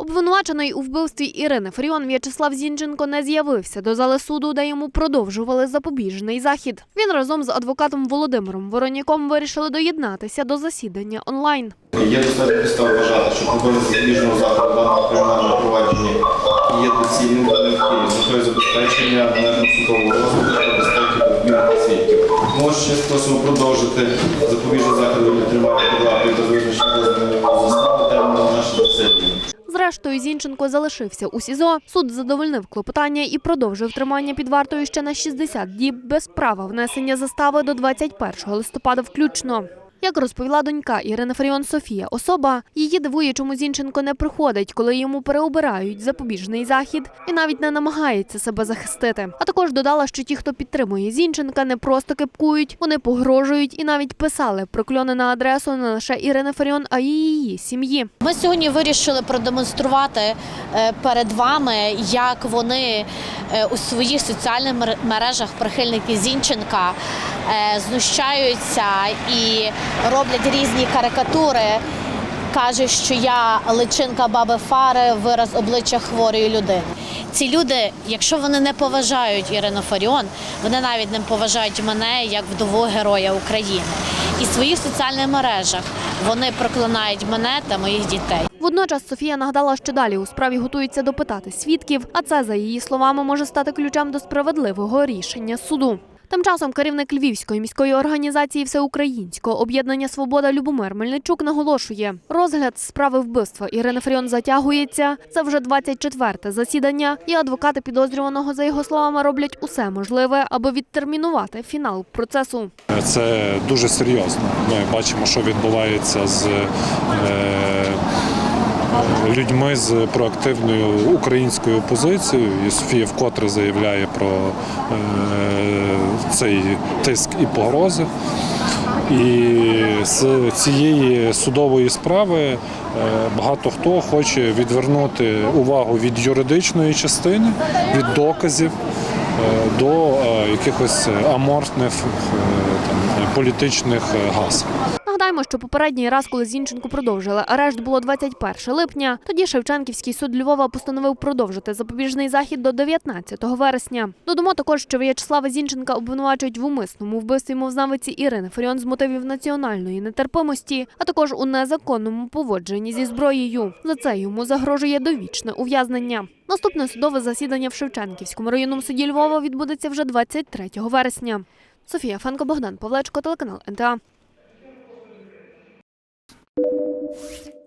Обвинувачений у вбивстві Ірини Фаріон В'ячеслав Зінченко не з'явився до зали суду, де йому продовжували запобіжний захід. Він разом з адвокатом Володимиром Вороняком вирішили доєднатися до засідання онлайн. Є достатньо підстав вважати, що побили запобіжного заходу даного кримінального провадження є доцільним та необхідним метою забезпечення належного судового розвитку та безпеки обміну свідків. Може просимо продовжити запобіжний захід до тримання під вартою та визначення застави терміну нашого засідання. Зрештою, Зінченко залишився у СІЗО. Суд задовольнив клопотання і продовжив тримання під вартою ще на 60 діб без права внесення застави до 21 листопада включно. Як розповіла донька Ірини Фаріон Софія Особа, її дивує, чому Зінченко не приходить, коли йому переобирають запобіжний захід, і навіть не намагається себе захистити. А також додала, що ті, хто підтримує Зінченка, не просто кипкують, вони погрожують і навіть писали прокльони на адресу не лише Ірини Фаріон, а й її сім'ї. Ми сьогодні вирішили продемонструвати е, перед вами, як вони е, у своїх соціальних мер- мережах прихильники Зінченка знущаються і роблять різні карикатури. Каже, що я личинка баби Фари, вираз обличчя хворої людини. Ці люди, якщо вони не поважають Ірину Фаріон, вони навіть не поважають мене як вдову героя України. І в своїх соціальних мережах вони проклинають мене та моїх дітей. Водночас Софія нагадала, що далі у справі готуються допитати свідків, а це, за її словами, може стати ключем до справедливого рішення суду. Тим часом керівник Львівської міської організації Всеукраїнського об'єднання Свобода Любомир Мельничук наголошує, розгляд справи вбивства Ірини Фаріон затягується. Це вже 24-те засідання, і адвокати підозрюваного, за його словами, роблять усе можливе, аби відтермінувати фінал процесу. Це дуже серйозно. Ми бачимо, що відбувається з е, людьми з проактивною українською опозицією. І Софія вкотре заявляє про е, цей тиск і погрози. І з цієї судової справи е, багато хто хоче відвернути увагу від юридичної частини, від доказів е, до якихось аморфних там, політичних гасел. Нагадаємо, що попередній раз, коли Зінченку продовжили арешт, було 21 липня. Тоді Шевченківський суд Львова постановив продовжити запобіжний захід до 19 вересня. Додамо також, що В'ячеслава Зінченка обвинувачують в умисному вбивстві мовзнавиці Ірини Фаріон з мотивів національної нетерпимості, а також у незаконному поводженні зі зброєю. За це йому загрожує довічне ув'язнення. Наступне судове засідання в Шевченківському районному суді Львова відбудеться вже 23 вересня. Софія Фенко, Богдан Павлечко, телеканал НТА. you